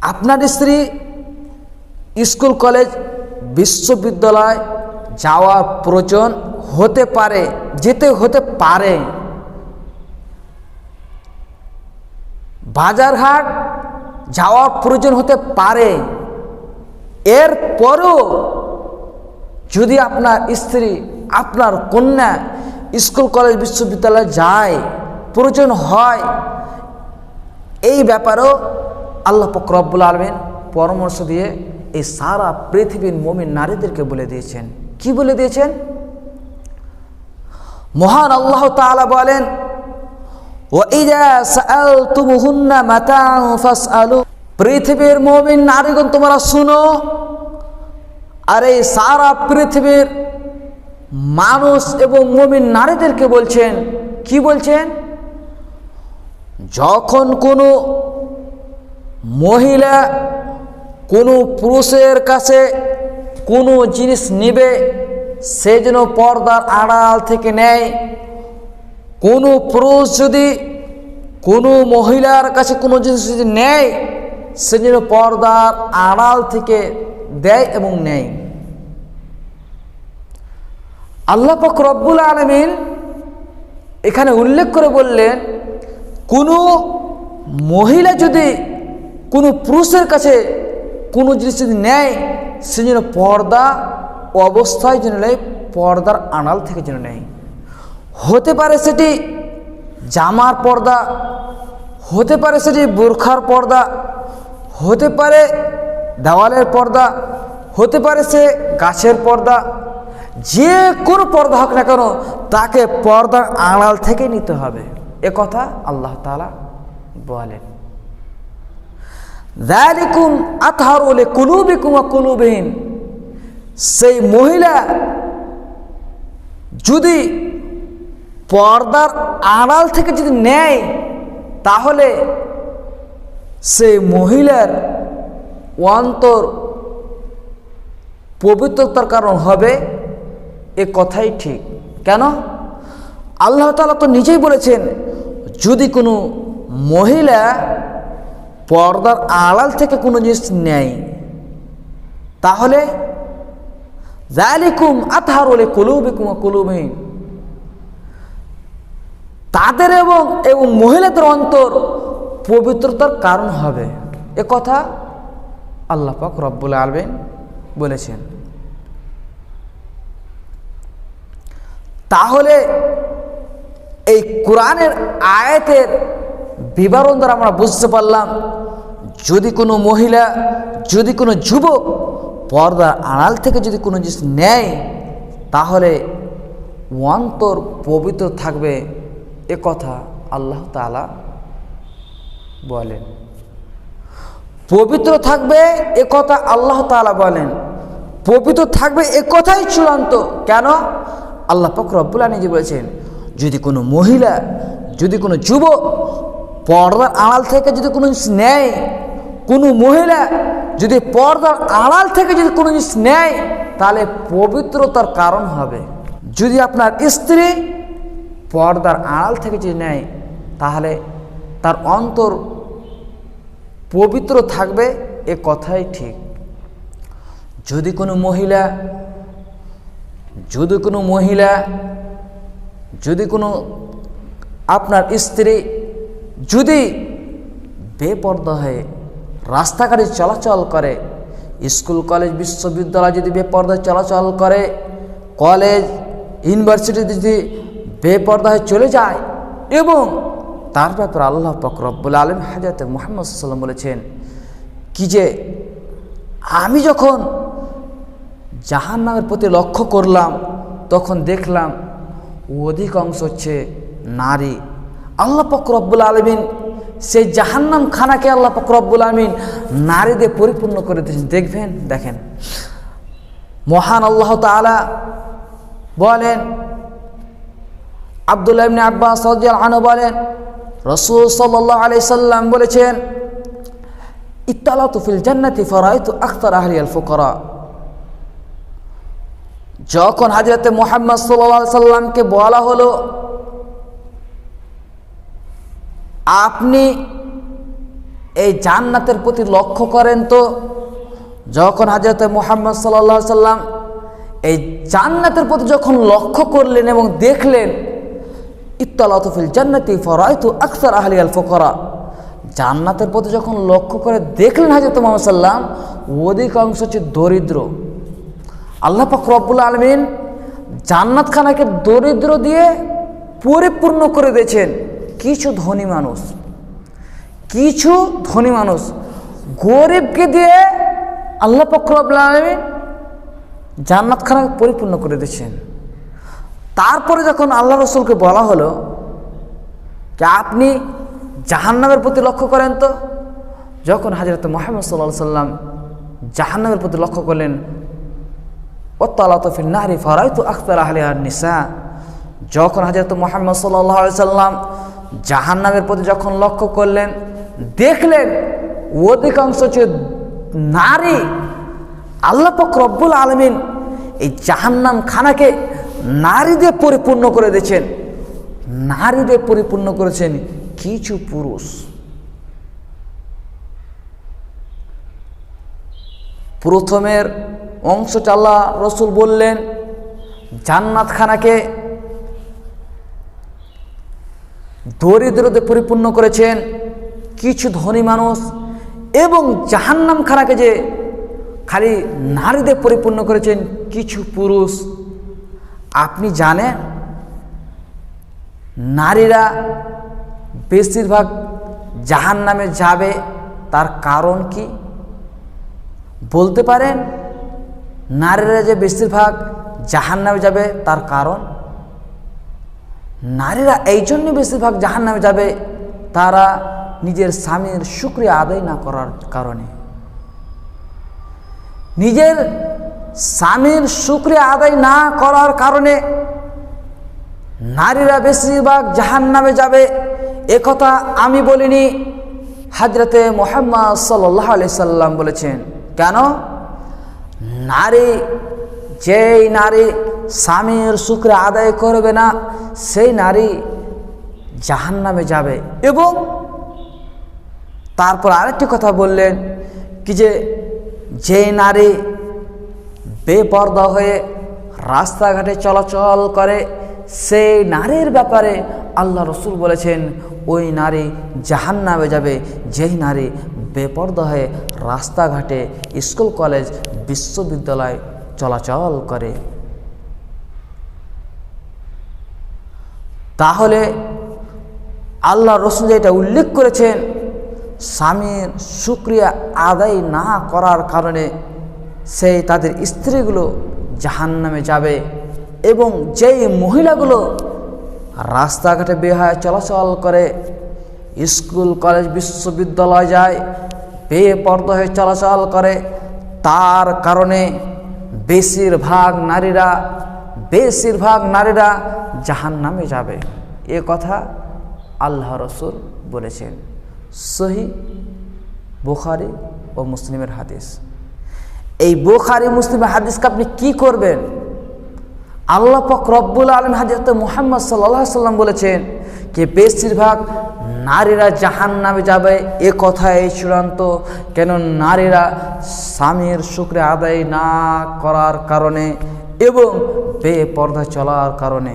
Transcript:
আপনার স্ত্রী school, college, বিশ্ববিদ্যালয় যাওয়া প্রয়োজন হতে পারে, যেতে হতে পারে। বাজারহাট যাওয়া প্রয়োজন হতে পারে। এর পরও যদি আপনার স্ত্রী, আপনার কন্যা স্কুল, কলেজ, বিশ্ববিদ্যালয়ে যায়, প্রয়োজন হয়, এই ব্যাপারেও আল্লাহ পক্রব্বুল আলমেন পরামর্শ দিয়ে এই সারা পৃথিবীর মমিন নারীদেরকে বলে দিয়েছেন। কি বলে দিয়েছেন? মহান আল্লাহ তালা বলেন পৃথিবীর মমিন নারীগণ, তোমরা শুনো, আর এই সারা পৃথিবীর মানুষ এবং মমিন নারীদেরকে বলছেন, কি বলছেন? যখন কোনো মহিলা কোনো পুরুষের কাছে কোনো জিনিস নেবে, সে যেন পর্দার আড়াল থেকে নেয়। কোনো পুরুষ যদি কোনো মহিলার কাছে কোনো জিনিস যদি নেয়, সে যেন পর্দার আড়াল থেকে দেয় এবং নেয়। আল্লাহ পাক রব্বুল আলমিন এখানে উল্লেখ করে বললেন, কোনো মহিলা যদি কোনো পুরুষের কাছে কোনো জিনিস যদি নেয়, সে যেন পর্দা অবস্থায় যেন নেয়, পর্দার আড়াল থেকে যেন নেয়। হতে পারে সেটি জামার পর্দা, হতে পারে সেটি বোরখার পর্দা, হতে পারে দেওয়ালের পর্দা, হতে পারে সে গাছের পর্দা, যে কোনো পর্দা হোক না কেন, তাকে পর্দার আড়াল থেকে নিতে হবে। এ কথা আল্লাহ তালা বলেন। দালিকুম আতহার ওলে কুলুবিকুম কুলুবিহীন সেই মহিলা যদি পর্দার আড়াল থেকে যদি নেয়, তাহলে সেই মহিলার অন্তর পবিত্রতার কারণ হবে এ কথাই ঠিক। কেন? আল্লাহ তালা তো নিজেই বলেছেন, যদি কোনো মহিলা পর্দার আড়াল থেকে কোনো জিনিস নেয় তাহলে জালিকুম আতহার ওলে কলুবিকুম কলুবহীন তাদের এবং এবং মহিলাদের অন্তর পবিত্রতার কারণ হবে। এ কথা আল্লাহ পাক রব্বুল আলবেন বলেছেন। তাহলে, এই কোরআনের আয়াতের বিবরণ দ্বারা আমরা বুঝতে পারলাম যদি কোনো মহিলা, যদি কোনো যুবক পর্দার আড়াল থেকে যদি কোনো জিনিস নেয়, তাহলে অন্তর পবিত্র থাকবে এ কথা আল্লাহ তালা বলেন। পবিত্র থাকবে এ কথা আল্লাহ তালা বলেন। পবিত্র থাকবে এ কথাই চূড়ান্ত। কেন? আল্লাহ পাক রব্বুল্লা নিজে বলেছেন, যদি কোনো মহিলা, যদি কোনো যুবক পর্দার আড়াল থেকে যদি কোনো জিনিস নেয় কোনো মহিলা যদি পর্দার আড়াল থেকে যদি কোনো জিনিস নেয়, তাহলে পবিত্রতার কারণ হবে। যদি আপনার স্ত্রী পর্দার আড়াল থেকে যদি নেয়, তাহলে তার অন্তর পবিত্র থাকবে, এ কথাই ঠিক। যদি কোনো মহিলা, যদি কোনো মহিলা, যদি কোনো আপনার স্ত্রী যদি বেপর্দা হয়ে রাস্তাঘাটে চলাচল করে। স্কুল, কলেজ, বিশ্ববিদ্যালয় যদি বেপর্দায় চলাচল করে, কলেজ, ইউনিভার্সিটি যদি বেপর্দায় চলে যায় এবং তার ব্যাপারে আল্লাহ ফকরব্বুল আলম হাজাতে মোহাম্মদ সাল্লাম বলেছেন কি যে, আমি যখন জাহান নামের প্রতি লক্ষ্য করলাম, তখন দেখলাম অধিকাংশ হচ্ছে নারী। আল্লাহ ফকরব্বুল আলমিন সেই জাহান্নাম খানাকে আল্লাহ ফকরব্বুল আলমিন নারীদের পরিপূর্ণ করে দিয়েছেন। দেখবেন, দেখেন। মহান আল্লাহ তালা বলেন, আবদুল্লাহ ইবনে আব্বাস আনু বলেন, রসুল সাল্লাহ আলি সাল্লাম বলেছেন, ইত্তালাতু ফিল জান্নাতি ফরাইতু আখতার আহলিয়াল ফুকরা। যখন হাজরতে মোহাম্মদ সাল্লা সাল্লামকে বলা হলো আপনি এই জান্নাতের প্রতি লক্ষ্য করেন তো, যখন হাজরত মোহাম্মদ সাল্লা সাল্লাম এই জান্নাতের প্রতি যখন লক্ষ্য করলেন এবং দেখলেন ইত্তালাতফিল জান্নাতি ফরাইতু আকসার আহলি আল ফকরা, জান্নাতের প্রতি যখন লক্ষ্য করে দেখলেন হাজরত মোহাম্মদ সাল্লাম অধিকাংশ হচ্ছে দরিদ্র। আল্লাহ পাক আলমিন জান্নাতখানাকে দরিদ্র দিয়ে পরিপূর্ণ করে দিয়েছেন। কিছু ধনী মানুষ, কিছু ধনী মানুষ গরিবকে দিয়ে আল্লাহ পাক রব্বুল আলমিন জান্নাতখানাকে পরিপূর্ণ করে দিয়েছেন। তারপরে যখন আল্লাহ রসুলকে বলা হলো যে আপনি জাহান্নামের প্রতি লক্ষ্য করেন তো, যখন হাজরত মোহাম্মদ সাল্লাহ সাল্লাম জাহান্নামের প্রতি লক্ষ্য করলেন ও ওত্তালাতফিল নাহরি ফরাইতু আখতার আহলে নিসা, যখন হাজরত মোহাম্মদ সাল্লাহ সাল্লাম জাহান্নামের প্রতি যখন লক্ষ্য করলেন, দেখলেন অধিকাংশ হচ্ছে নারী। আল্লাহ রব্বুল আলমিন এই জাহান্নাম খানাকে নারীদের পরিপূর্ণ করে দিয়েছেন। নারীদের পরিপূর্ণ করেছেন কিছু পুরুষ। প্রথমের অংশটা আল্লাহ রসুল বললেন জান্নাত খানাকে দরিদ্রদের পরিপূর্ণ করেছেন, কিছু ধনী মানুষ, এবং জাহান্নাম খানাকে যে খালি নারীদের পরিপূর্ণ করেছেন, কিছু পুরুষ। আপনি জানেন, নারীরা বেশিরভাগ জাহান নামে যাবে, তার কারণ কি? বলতে পারেন, নারীরা যে বেশিরভাগ জাহান নামে যাবে, তার কারণ? নারীরা এই জন্য বেশিরভাগ জাহান নামে যাবে তারা নিজের স্বামীর শুক্রিয়া আদায় না করার কারণে। নিজের স্বামীর শুক্রিয়া আদায় না করার কারণে নারীরা বেশিরভাগ জাহান নামে যাবে একথা আমি বলিনি, হাজরতে মোহাম্মদ সাল্লাহ সাল্লাম বলেছেন। কেন? নারী, যেই নারী স্বামীর শুক্রে আদায় করবে না, সেই নারী জাহান নামে যাবে। এবং তারপর আরেকটি কথা বললেন কি যে যে নারী বেপর্দা হয়ে রাস্তাঘাটে চলাচল করে, সেই নারীর ব্যাপারে আল্লাহ রসুল বলেছেন, ওই নারী জাহান নামে যাবে। যেই নারী বেপর্দা হয়ে রাস্তাঘাটে স্কুল, কলেজ, বিশ্ববিদ্যালয় চলাচল করে। তাহলে আল্লাহ রসুল যেটা উল্লেখ করেছেন, স্বামীর সুক্রিয়া আদায় না করার কারণে সেই তাদের স্ত্রীগুলো জাহান নামে যাবে এবং যেই মহিলাগুলো রাস্তাঘাটে বেহায় চলাচল করে, স্কুল, কলেজ, বিশ্ববিদ্যালয় যায়, বেপর্দা হয়ে চলাচল করে, তার কারণে বেশিরভাগ নারীরা বেশিরভাগ নারীরা জাহান নামে যাবে। এ কথা আল্লাহ রসুল বলেছেন। সহি বুখারি ও মুসলিমের হাদিস। এই বুখারি মুসলিমের হাদিসকে আপনি কি করবেন? আল্লাহ পাক রব্বুল আলম হাজরত মুহাম্মদ সাল্লাহ সাল্লাম বলেছেন যে বেশিরভাগ নারীরা জাহান নামে যাবে। এ কথাই চূড়ান্ত। কেন নারীরা স্বামীর শুক্রে আদায় না করার কারণে এবং বেপর্দা চলার কারণে